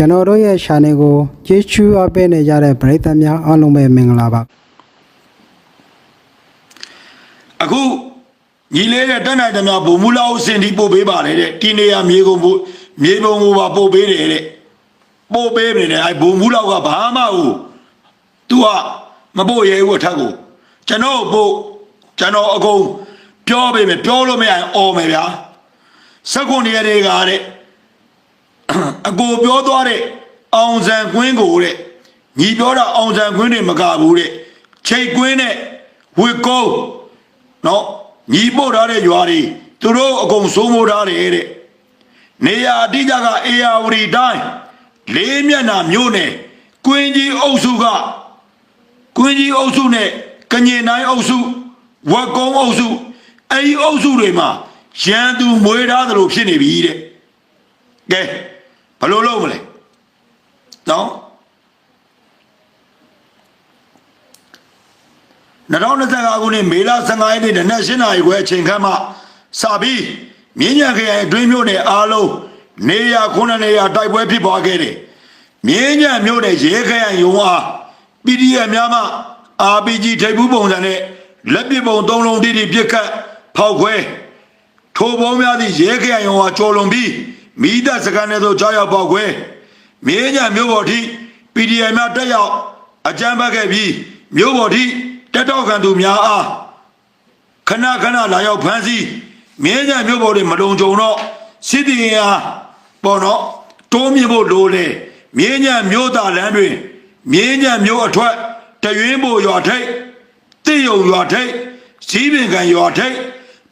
ကျွန်တော်တို့ရဲ့ channel ကိုကြည့်ချူအပ်ပေးနေကြတဲ့ပရိသတ်များအားလုံးပဲမင်္ဂလာပါအခုညီလေးတဲ့တက်နိုင်သမျှဘုံမူလောက်စင်ဒီပို့ပေးပါတယ်တဲ့ဒီနေရာမြေကုန်ဖို့မြေပုံကိုပါပို့ပေးတယ်တဲ့ပို့ပေးနေတယ်အဲဘုံမူလောက်ကဘာမှဘူး तू ကမပို့ရဲဘူးအထက်ကိုကျွန်တော်ပို့ကျွန်တော်အကုန်ပြောပေးမယ်ပြောလို့မရရင်អော်မယ်ဗျာစက္ကွန်ရတွေကတဲ့ အကိုပြောသွားတဲ့အောင်ဆန်ကွင်းကိုတဲ့ညီပြောတာအောင်ဆန်ကွင်းတွေမကဘူးတဲ့ချိတ်ကွင်းနဲ့ဝစ်ကုန်းနော်ညီပို့ထားတဲ့ရွာတွေသူတို့အကုန်စိုးမိုးထားတယ်တဲ့နေရာအတိအကျကအေယာဝတီတိုင်းလေးမျက်နှာမြို့နယ်ကွင်းကြီးအုပ်စုကကွင်းကြီးအုပ်စုနဲ့ကညင်တိုင်းအုပ်စုဝက်ကုန်းအုပ်စုအဲ့ဒီအုပ်စုတွေမှာရန်သူမွေးထားသလိုဖြစ်နေပြီတဲ့ကဲ ဘယ်လိုလုပ်မလဲနော်2025ခုနှစ်မေလ15ရက်နေ့နနက်7:00နာရီခွဲအချိန်ခန့်မှစပြီးမြင်းညံခရိုင်အတွင်းမြို့နယ်အားလုံးနေရ9နေရတိုက်ပွဲဖြစ်ပွားခဲ့တယ်။မြင်းညံမြို့နယ်ရဲခရိုင်ရုံးအား PDF များမှ RPG ထိပ်ဘူးပုံစံနဲ့လက်ပစ်ပုံ၃လုံးတိတိပြစ်ခတ်ဖောက်ခွဲထိုပုံများသည့်ရဲခရိုင်ရုံးအားကျော်လွန်ပြီး မိသက်စကန်ထဲသို့ကြားရောက်ပေါက်ခွဲမြင်းညံမြို့ပေါ်ထိ PDF များတက်ရောက်အကြမ်းဖက်ခဲ့ပြီးမြို့ပေါ်ထိတက်တော့ခံသူများအားခဏခဏလာရောက်ဖမ်းဆီးမြင်းကြံမျိုးပေါ်တွေမလုံခြုံတော့စစ်တီရင်အားပေါ်တော့တိုးမြင့်ဖို့လိုလေမြင်းကြံမျိုးသားလမ်းတွင်မြင်းကြံမျိုးအထွက်တရွင်းဖို့ရွာထိတ်တိယုံရွာထိတ်စည်းပင်ကန်ရွာထိတ်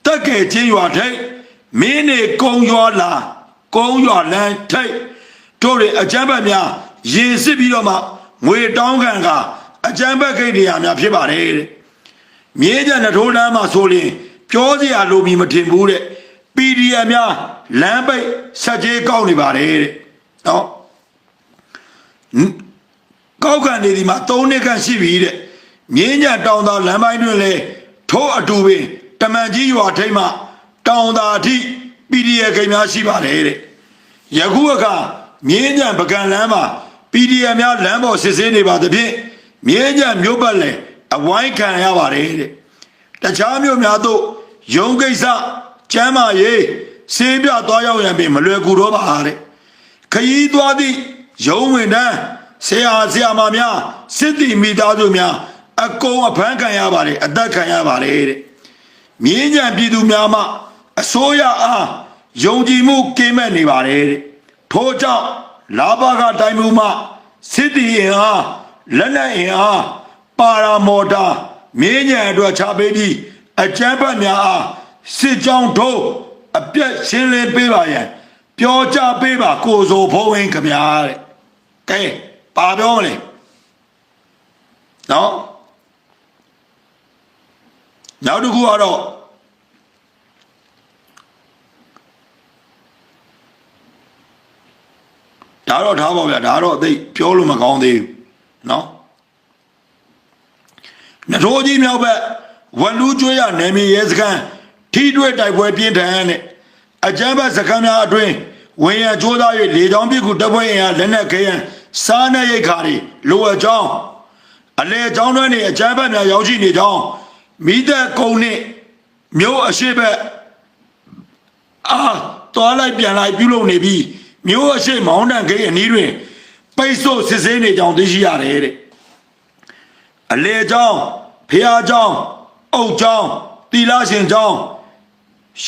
တက်ကဲချင်းရွာထိတ်မင်းနေကုံရွာလာ ကုံရွာလမ်းထိတ်တို့တွေအကြမ်းဖက်များရင်စစ်ပြီးတော့မှငွေတောင်းခံကအကြမ်းဖက်ခိတ်တရားများဖြစ်ပါတယ်တဲ့မြင်းကြံထိုးလမ်းမှာဆိုရင်ပြောစရာလိုမီမထင်ဘူးတဲ့ PDF များလမ်းပိတ်ဆက်ကြေးကောက်နေပါတယ်တဲ့နော်ဟင်ကောက်ခံနေဒီမှာ၃နှစ်ခန့်ရှိပြီတဲ့မြင်းကြံတောင်သာလမ်းပိုင်းတွင်လဲထိုးအတူပင်တမန်ကြီးရွာထိပ်မှတောင်သာအထိ PDF ခိတ်များရှိပါတယ်တဲ့ ယခုအခါမြင်းကြံပကံလမ်းမှာ PDF များလမ်းပေါ်စစ်ဆေးနေပါသဖြင့်မြင်းကြံမြို့ပတ်လဲအဝိုင်းခံရပါတယ်တဲ့တခြားမြို့များသို့ယုံကိစ္စကျမ်းမာရေးဆေးပြသွားရောက်ရန်ပင်မလွယ်ကူတော့ပါတဲ့ခရီးသွားသည့်ယုံဝင်တန်းဆရာဆရာမများစစ်တီမိသားစုများအကုန်အဖမ်းခံရပါတယ်အသက်ခံရပါတယ်တဲ့မြင်းကြံပြည်သူများမှအစိုးရအား ယုံကြည်မှုကင်းမဲ့နေပါတယ်တဲ့ထို့ကြောင့်လာဘကတိုင်းမှုမှစစ်တီအင်အားလက်နက်အင်အားပါရာမော်တာမင်းညာအတွက်ချပေးပြီးအကျမ်းဖတ်များအားစစ်ကြောင်းတို့အပြက်ရှင်းလင်းပေးပါရန်ပြောကြပေးပါကိုယ်စိုးဖုံးဝင်ခမရားတဲ့ကဲပါပြောမလဲနော်နောက်တစ်ခုကတော့ ဒါတော့ထားပါဗျာဒါတော့အသိပြောလို့မကောင်းသေးဘူးနော်နထိုးကြီးမြောက်ဘက်ဝလူကျွေးရနယ်မြေရဲစခန်းထိတွေ့တိုက်ပွဲပြင်းထန်တဲ့အကြမ်းဖက်စခန်းများအတွင်းဝင်ရကြိုးစား၍လေကြောင်းပစ်ကူတပ်ဖွဲ့အင်အားလက်နက်ခဲယံစားနပ်ရိတ်ခါတွေလိုအပ်ကြောင်းအလေကြောင်းတွင်းနေအကြမ်းဖက်များရောက်ရှိနေကြောင်းမိသက်ကုံနှင့်မြို့အရှိဘက်အာတော်လိုက်ပြန်လိုက်ပြုလုပ်နေပြီး မြို့အရှိမောင်းတန်ဂိတ်အနီးတွင်ပိတ်ဆို့စစ်ဆေးနေကြောင်းသိရှိရတယ်တဲ့အလေကြောင်းဖះကြောင်းအုတ်ကြောင်းတီလာရှင်ကြောင်း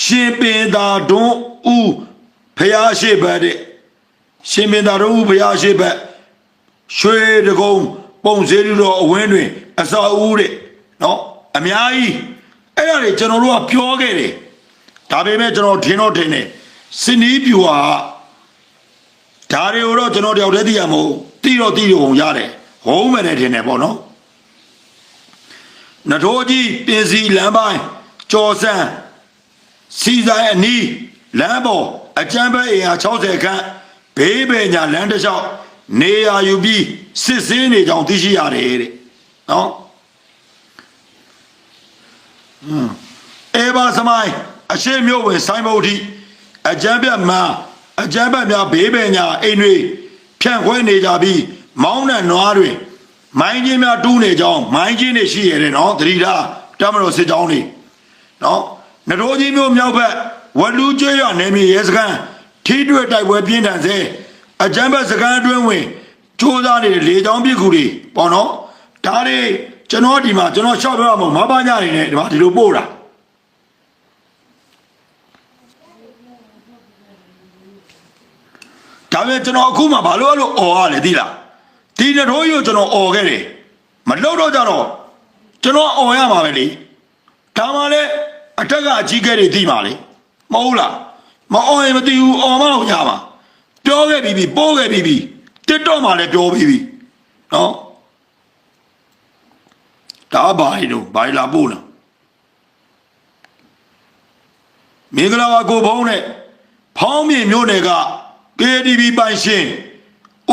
ရှင်ပင်သာဒွန်းဦးဖះရှိဘက်တဲ့ရှင်ပင်သာဒွန်းဦးဖះရှိဘက်ရွှေတကုံပုံစည်းတော်အဝင်းတွင် အစာဦးတဲ့နော်အများကြီးအဲ့ဒါတွေကျွန်တော်တို့ကပြောခဲ့တယ်ဒါပေမဲ့ကျွန်တော်ထင်တော့ထင်တယ်စနီးပြူဟာ ဒါတွေကိုတော့ကျွန်တော်တယောက်တည်းသိရမဟုတ်သိတော့သိရုံရတယ်ဟုံးမယ်နဲ့ထင်တယ်ပေါ့နော်နထိုးကြီးပင်စီလမ်းပိုင်းကြော်စံစီဆိုင်အနီးလမ်းပေါ်အကျမ်းပဲအင်အား60ခန့်ဘေးပဲညာလမ်းတစ်လျှောက်နေရာယူပြီးစစ်ဆေးနေကြောင်းသိရှိရတယ်တဲ့နော်ဟွန်းအေဘာစမိုင်းအရှိမျိုးဝင်ဆိုင်ဘုတ်တိအကျမ်းပြတ်မှ အကျမ်းပြတ်များဘေးပဲညာအိမ်တွေဖြန့်ခွဲနေကြပြီးမောင်းတဲ့နွားတွေမိုင်းချင်းများတူးနေကြောင်းမိုင်းချင်းတွေရှိရတယ်နော်သတိထားတမတော်စစ်ကြောင်းတွေနော်နရိုးကြီးမျိုးမြောက်ဘက်ဝလူကျွရနယ်မြေရဲစခန်းထိတွေ့တိုက်ပွဲပြင်းထန်စေအကြမ်းဖက်စခန်းအတွင်းဝင်စူးစမ်းနေတဲ့လေကြောင်းပြစ်ကူတွေပေါ့နော်ဒါတွေကျွန်တော်ဒီမှာကျွန်တော်ရှောက်ပြောရမှာမပါညနေနဲ့ဒီမှာဒီလိုပို့တာ ဒါပေမဲ့ကျွန်တော်အခုမှဘာလို့အဲ့လိုអော်ရလဲသိလားဒီနထိုးကြီးကိုကျွန်တော်អော်ခဲ့တယ်မလှုပ်တော့ကြတော့ကျွန်တော်អော်ရမှာပဲလေဒါမှလည်းအထက်ကအကြီးကဲတွေသိမှာလေမဟုတ်လားမអော်ရင်မသိဘူးអော်မလို့ရမှာပြောခဲ့ပြီးပြီပိုးခဲ့ပြီးပြီတစ်တော့မှလည်းပြောပြီးပြီနော်ဒါဘာလဲတော့ဘာလာပို့လားမင်္ဂလာပါကိုဘုံနဲ့ဖောင်းမြင့်မြို့နယ်က KTV ပိုင်ရှင်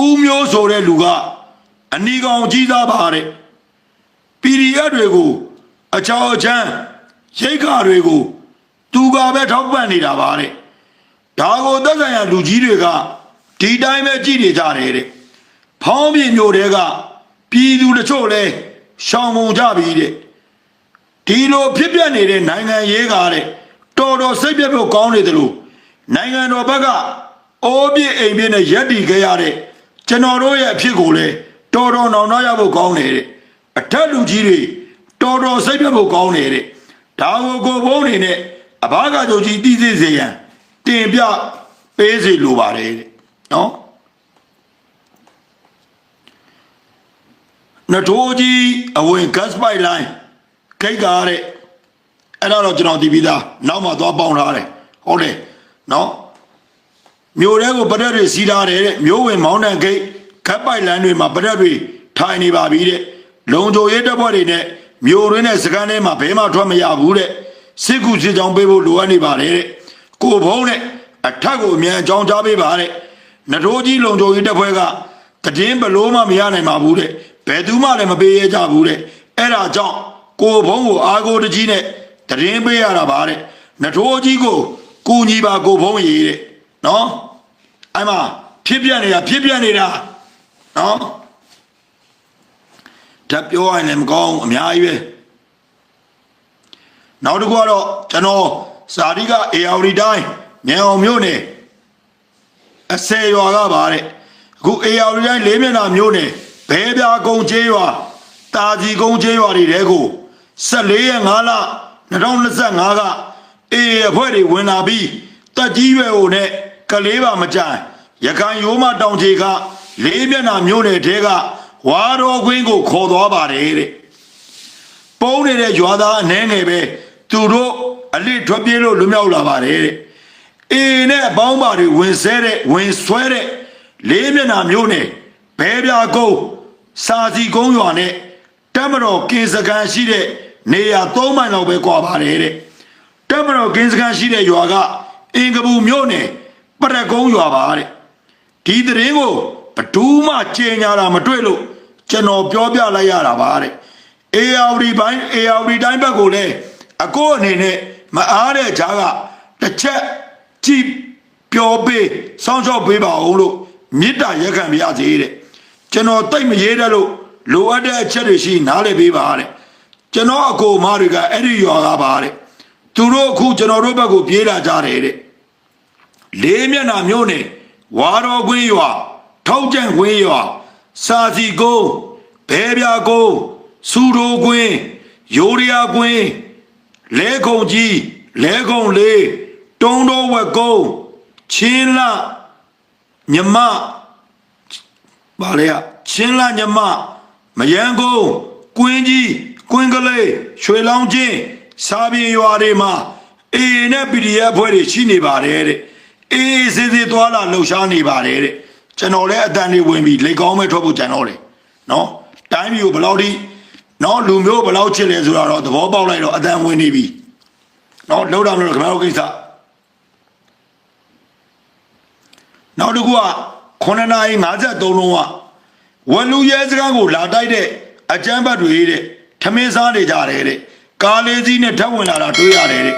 ဦးမျိုးဆိုတဲ့လူကအနီကောင်ကြီးသားပါတဲ့ PDF တွေကိုအချောက်အချမ်းရိတ်ခါတွေကိုသူကပဲထောက်ပံ့နေတာပါတဲ့ဒါကိုသက်ဆိုင်ရာလူကြီးတွေကဒီတိုင်းပဲကြည့်နေကြတယ်တဲ့ဖောင်းပြင်းမျိုးတွေကပြည်သူတချို့လဲရှောင်မုံကြပြီတဲ့ဒီလိုဖြစ်ပျက်နေတဲ့နိုင်ငံရေးကားတဲ့တော်တော်စိတ်ပြတ်ဖို့ကောင်းနေတယ်လို့နိုင်ငံတော်ဘက်က အိုးပြည့်အိမ်ပြည့်နဲ့ရက်တီခဲ့ရတဲ့ကျွန်တော်တို့ရဲ့အဖြစ်ကိုလဲတော်တော်နောင်တရဖို့ကောင်းနေတဲ့အထက်လူကြီးတွေတော်တော်စိတ်ပြတ်ဖို့ကောင်းနေတဲ့ဒါကိုကိုဘုံနေနဲ့အဘာကကြုံကြီးတည်စေစေရန်တင်ပြပေးစီလိုပါတယ်တဲ့နော်နထိုးကြီးအဝင် gas pipeline ခိတ်ကားတဲ့အဲ့ဒါတော့ကျွန်တော်ဒီပြီးသားနောက်မှသွားပေါင်းထားတယ်ဟုတ်တယ်နော် မြို့ထဲကိုပရက်တွေစီးထားတယ်တဲ့မြို့ဝင်မောင်းတန်ဂိတ် gas pipeline တွေမှာပရက်တွေထိုင်နေပါပြီတဲ့လုံခြုံရေးတပ်ဖွဲ့တွေနဲ့မြို့ရင်းနဲ့စကန်ထဲမှာဘဲမှထွက်မရဘူးတဲ့စစ်ကူစစ်ကြောင်းပေးဖို့လိုအပ်နေပါတယ်တဲ့ကိုဘုံနဲ့အထက်ကိုအမြန်အကြောင်းကြားပေးပါတဲ့နထိုးကြီးလုံခြုံရေးတပ်ဖွဲ့ကတည်င်းဘလို့မှမရနိုင်ပါဘူးတဲ့ဘယ်သူမှလည်းမပေးရကြဘူးတဲ့အဲ့ဒါကြောင့်ကိုဘုံကိုအာကိုတကြီးနဲ့တည်င်းပေးရတာပါတဲ့နထိုးကြီးကိုကူညီပါကိုဘုံရေးတဲ့နော် အဲ့မှာဖြစ်ပြနေတာဖြစ်ပြနေတာနော်တပြောရရင်လည်းမကောင်းဘူးအများကြီးပဲနောက်တစ်ခုကတော့ကျွန်တော်ဇာတိကအေယာဝတီတိုင်းညံအောင်မြို့နယ်အစေရွာကပါတဲ့အခုအေယာဝတီတိုင်းလေးမျက်နှာမြို့နယ်ဘဲပြာကုန်းကျေးရွာတာကြီးကုန်းကျေးရွာတွေတဲကို14ရက်5လ2025ကအေးအဖွဲ့တွေဝင်လာပြီးတက်ကြီးရွယ်ဟိုနဲ့ ကလေးပါမကြိုင်ရခိုင်ရိုးမတောင်ချေကလေးမျက်နှာမြို့နယ်တဲကဝါတော်ခွင်းကိုခေါ်သွားပါတယ်တဲ့ပုံနေတဲ့ရွာသားအနှဲငယ်ပဲသူတို့အလစ်ထွက်ပြေးလို့လွတ်မြောက်လာပါတယ်တဲ့အေနဲ့အပေါင်းပါတွေဝင်ဆဲတဲ့ဝင်ဆွဲတဲ့လေးမျက်နှာမျိုးနဲ့ဘဲပြာကုန်းစာစီကုန်းရွာနဲ့တမတော်ကင်စကန်ရှိတဲ့နေရာ၃မိုင်လောက်ပဲကွာပါတယ်တဲ့တမတော်ကင်စကန်ရှိတဲ့ရွာကအင်ကပူမြို့နယ် ပရကုန်းရွာပါတဲ့ဒီသတင်းကိုဘယ်သူမှကြေညာတာမတွေ့လို့ကျွန်တော်ပြောပြလိုက်ရတာပါတဲ့အေယာဝတီပိုင်းအေယာဝတီတိုင်းဘက်ကိုလည်းအကိုအနေနဲ့မအားတဲ့ဂျားကတစ်ချက်ကြည့်ပြောပေးစောင့်ရှောက်ပေးပါဦးလို့မေတ္တာရက်ခံပြရစီတဲ့ကျွန်တော်တိတ်မရေးတဲ့လို့လိုအပ်တဲ့အချက်တွေရှိနားလည်ပေးပါတဲ့ကျွန်တော်အကိုအမတွေကအဲ့ဒီရွာကပါတဲ့သူတို့အခုကျွန်တော်တို့ဘက်ကိုပြေးလာကြတယ်တဲ့ လေးမျက်နှာမျိုးနဲ့ဝါတော်ကွင်းရွာထောက်ကြံ့ကွင်းရွာစာစီကုန်းဘဲပြာကုန်းစူတိုကွင်းယိုရီယာကွင်းလဲခုံကြီးလဲခုံလေးတုံးတော်ဝက်ကုန်းချင်းလမြမဗာလေချင်းလညမမယန်းကုန်းကွင်းကြီးကွင်းကလေးရွှေလောင်းချင်းစာပြေရွာတွေမှာအေးနဲ့ PDF ဖွဲ့တွေရှိနေပါတယ်တဲ့ အေးစစ်စစ်သွားလာလှုပ်ရှားနေပါတယ်တဲ့ကျွန်တော်လည်းအတန်တွေဝင်ပြီးလေကောင်းမဲ့ထွက်ဖို့ကြံတော့တယ်နော်တိုင်းပြည်ကိုဘယ်လောက်ထိနော်လူမျိုးဘယ်လောက်ချစ်လဲဆိုတာတော့သဘောပေါက်လိုက်တော့အတန်ဝင်နေပြီနော်လောက်တော့မလို့ခင်ဗျားတို့ကိစ္စနောက်တစ်ခုက9နာရီ53လုံးကဝလူရဲစကားကိုလာတိုက်တဲ့အကြမ်းဖက်တွေတဲ့ထမင်းစားနေကြတယ်တဲ့ကားလေးစီးနဲ့ထပ်ဝင်လာတာတွေ့ရတယ်တဲ့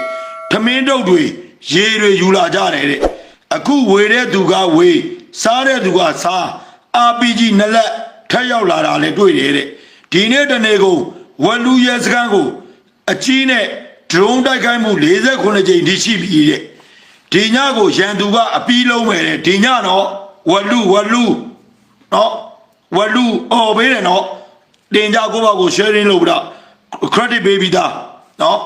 ထမင်းတုပ်တွေရေတွေယူလာကြတယ်တဲ့ အခုဝေတဲ့သူကဝေစားတဲ့သူကစား RPG နှစ်လက်ထက်ရောက်လာတာလည်းတွေ့တယ်တဲ့ဒီနေ့တနေ့ကုန်ဝလူရဲစခန်းကိုအကြီးနဲ့ဒရုန်းတိုက်ခိုက်မှု49ကြိမ်ထိရှိပြီတဲ့ဒီညကိုရန်သူကအပီးလုံးမယ်တဲ့ဒီညတော့ဝလူဝလူနော်ဝလူအော်ပေးတယ်နော်တင်ကြကိုယ့်ဘာကို sharing လုပ်ပြီးတော့ credit ပေးပြီးသားနော်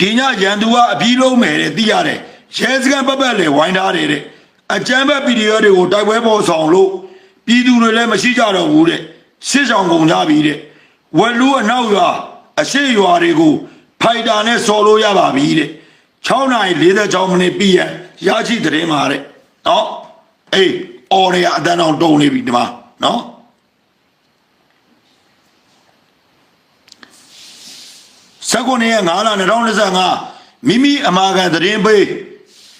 ဒီညရန်သူကအပြီးလုံးမယ်တဲ့သိရတယ် ရဲစကန်ပတ်ပတ်လေဝိုင်းထားတယ်တဲ့အကြမ်းဖက်ပီဒီယိုတွေကိုတိုက်ပွဲပေါ်ဆောင်လို့ပြည်သူတွေလည်းမရှိကြတော့ဘူးတဲ့စစ်ဆောင်ကုန်ကြပြီတဲ့ဝက်လူအနောက်ရွာအရှိရွာတွေကိုဖိုက်တာနဲ့ဆော်လို့ရပါပြီတဲ့6နာရီ46မိနစ်ပြည့်ရရရှိတဲ့မှာတဲ့နော်အေးအော်ရရအတန်းအောင်တုံနေပြီဒီမှာနော်19ရက်5လ2025မိမိအမာခံသတင်းပေး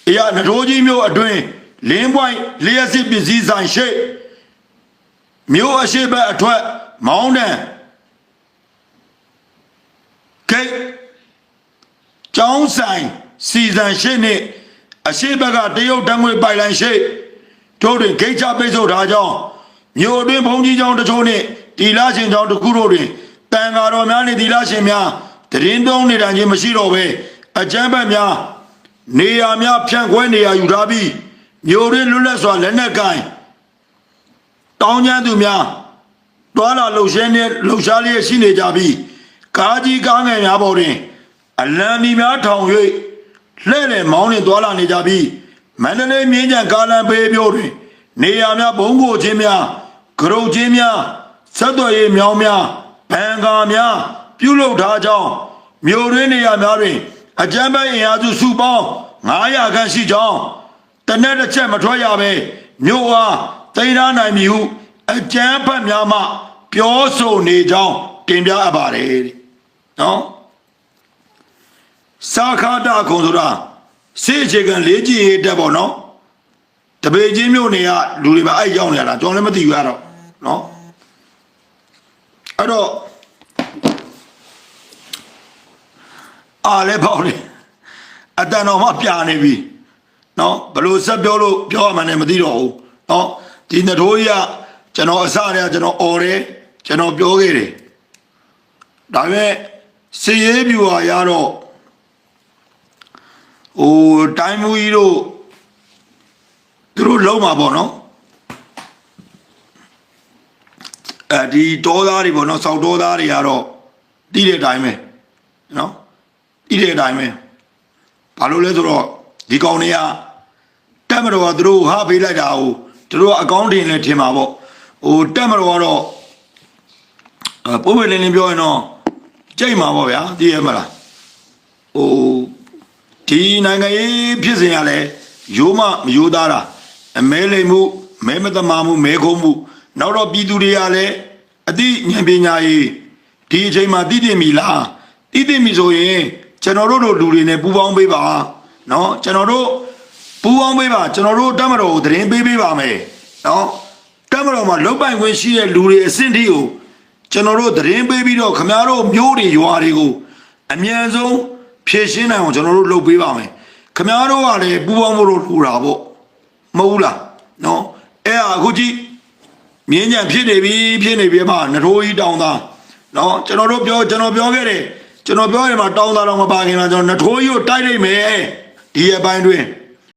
အရာနထိုးကြီးမျိုးအတွင်းလင်းပွိုင်းလျှက်စစ်ပစ္စည်းဆိုင်ရှိမျိုးအရှိဘက်အထွက်မောင်းတန်ဂိတ်ကျောင်းဆိုင်စီဇန်ရှိနဲ့အရှိဘက်ကတရုတ်တံငွေပိုက်လိုင်းရှိတို့တွင်ဂိတ်ချပိတ်ဆို့ထားကြောင်းမျိုးအတွင်းဘုံကြီးကျောင်းတချို့နှင့်တီလာရှင်ကျောင်းတစ်ခုတို့တွင်တန်ဃာတော်များနှင့်တီလာရှင်များတရင်သုံးနေတာချင်းမရှိတော့ပဲအကျမ်းဘက်များ နေရာများဖြန့်ခွဲနေရာယူထားပြီးမျိုးရင်းလွတ်လပ်စွာလက်နက်ကင်တောင်းကျမ်းသူများတွာလာလှုပ်ရှားနေလှုပ်ရှားလျက်ရှိနေကြပြီးကားကြီးကားငယ်များပေါ်တွင် အလံမီများထောင်၍လှဲ့လေမောင်းနှင့်တွာလာနေကြပြီးမန္တလေးမြင်းကြံကားလမ်းဘေးမျိုးတွင် နေရာများဘုံကိုချင်းများကရုတ်ချင်းများဆက်သွယ်ရေးမြောင်းများဘန်ကာများ ပြုလုပ်ထားကြောင်းမြို့ရင်းနေရာများတွင် အကြမ်းဖက်အင်အားစုစုပေါင်း900ခန့်ရှိကြောင်းတနက်တစ်ချက်မထွက်ရပဲမြို့အားသိမ်းထားနိုင်ပြီဟုအကြမ်းဖက်များမှပြောဆိုနေကြောင်းတင်ပြအပ်ပါတယ်တဲ့နော်စာခါတာခုံဆိုတာစေအခြေခံလေးကြည့်ရတဲ့ပေါ့နော်တပေချင်းမြို့နေကလူတွေပဲအဲ့ရောက်နေရတာကျွန်တော်လည်းမသိဘူးအဲ့တော့နော်အဲ့တော့ အားလည်းပေါ့လေအတန်တော်မှပြနေပြီနော်ဘလို့ဆက်ပြောလို့ပြောရမှန်းလည်းမသိတော့ဘူးနော်ဒီနထိုးကြီးကကျွန်တော်အစတည်းကကျွန်တော်អော်တယ်ကျွန်တော်ပြောခဲ့တယ်ဒါပေမဲ့စည်ရေးပြူဟာရတော့ဟိုတိုင်းမူကြီးတို့သူတို့လုံးမှာပေါ့နော်အဲဒီတောသားတွေပေါ့နော်စောက်တောသားတွေကတော့တီးတဲ့အတိုင်းပဲနော် တီးတဲ့အတိုင်းပဲဘာလို့လဲဆိုတော့ဒီကောင်တွေကတက်မတော်ကသူတို့ဟာပေးလိုက်တာဟိုသူတို့အကောင့်တင်လည်းထင်ပါပေါ့ဟိုတက်မတော်ကတော့အပိုးဝေလင်းလင်းပြောရင်တော့ကြိတ်မှာပေါ့ဗျာသိရမလားဟိုဒီနိုင်ငံရေးဖြစ်စဉ်ကလည်းရိုးမမရိုးသားတာအမဲလိမ်မှုမဲမတမာမှုမဲခုံးမှုနောက်တော့ပြည်သူတွေကလည်းအသိဉာဏ်ပညာရေးဒီအချိန်မှာတည်တည်မီလားတည်တည်မီဆိုရင် ကျွန်တော်တို့လိုလူတွေနဲ့ပူးပေါင်းပေးပါနော်ကျွန်တော်တို့ပူးပေါင်းပေးပါကျွန်တော်တို့တက်မတော်ကိုသတင်းပေးပေးပါမယ်နော်တက်မတော်မှာလုတ်ပိုင်ခွင့်ရှိတဲ့လူတွေအဆင့်ထိကိုကျွန်တော်တို့သတင်းပေးပြီးတော့ခမားတို့မျိုးတွေရွာတွေကိုအမြန်ဆုံးဖြည့်ရှင်းနိုင်အောင်ကျွန်တော်တို့လုပ်ပေးပါမယ်ခမားတို့ကလည်းပူးပေါင်းဖို့လိုတာပေါ့မဟုတ်လားနော်အဲ့ဟာအခုကြည့်မြင်းညံဖြစ်နေပြီဖြစ်နေပြီမှာနထိုးကြီးတောင်းသားနော်ကျွန်တော်တို့ပြောကျွန်တော်ပြောခဲ့တယ် ကျွန်တော်ပြောရင်မှာတောင်းသားတော့မပါခင်မှာကျွန်တော်နထိုးကြီးကိုတိုက်လိုက်မယ်ဒီအပိုင်းတွင်